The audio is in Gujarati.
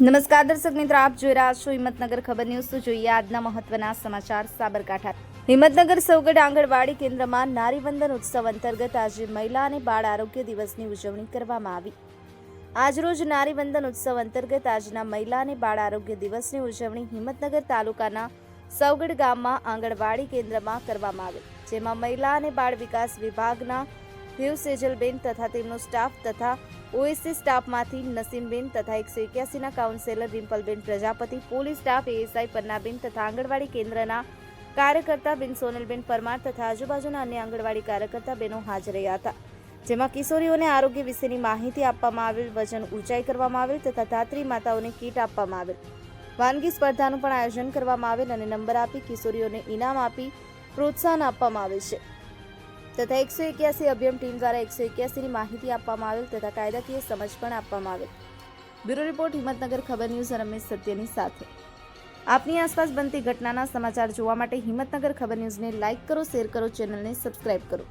નમસ્કાર દર્શક મિત્રો, આપ જોઈ રહ્યા છો હિંમતનગર ખબર ન્યૂઝ. તો જોઈએ આજના મહત્વના સમાચાર સાબરકાંઠા. હિંમતનગર, સૌગઢ, આંગણવાડી કેન્દ્રમાં નારીવંદન ઉત્સવ અંતર્ગત આજે મહિલા અને બાળ આરોગ્ય દિવસની ઉજવણી કરવામાં આવી. આજરોજ નારીવંદન ઉત્સવ અંતર્ગત આજના મહિલા અને બાળ આરોગ્ય દિવસની ઉજવણી હિંમતનગર તાલુકાના સૌગઢ ગામમાં આંગણવાડી કેન્દ્રમાં કરવામાં આવી. જેમાં મહિલા અને બાળ વિકાસ વિભાગના હિવ સેજલબેન તથા તેમનો સ્ટાફ તથા ઓએસસી સ્ટાફમાંથી નસીમબેન તથા એકસો એક્યાસીના counsellor રિમ્પલબેન Prajapati, police staff ASI Pannaben તથા આંગણવાડી કેન્દ્રના કાર્યકર્તા બેન સોનલબેન પરમાર તથા આજુબાજુના અન્ય આંગણવાડી કાર્યકર્તા બહેનો હાજર રહ્યા હતા. જેમાં કિશોરીઓને આરોગ્ય વિશેની માહિતી આપવામાં આવેલ, વજન ઊંચાઈ કરવામાં આવેલ તથા ધાત્રી માતાઓને કીટ આપવામાં આવેલ. વાનગી સ્પર્ધાનું પણ આયોજન કરવામાં આવેલ અને નંબર આપી કિશોરીઓને ઇનામ આપી પ્રોત્સાહન આપવામાં આવે છે. તથા એકસો એક્યાસી અભિયમ ટીમ દ્વારા એકસો એક્યાસીની માહિતી આપવામાં આવેલ તથા કાયદાકીય સમજ પણ આપવામાં આવેલ. બ્યુરો રિપોર્ટ, હિંમતનગર, ખબર ન્યૂઝ રમેશ સત્યની સાથે. આપની આસપાસ બનતી ઘટનાના સમાચાર જોવા માટે હિંમતનગર ખબર ન્યૂઝને લાઇક કરો, શેર કરો, ચેનલને સબસ્ક્રાઇબ કરો.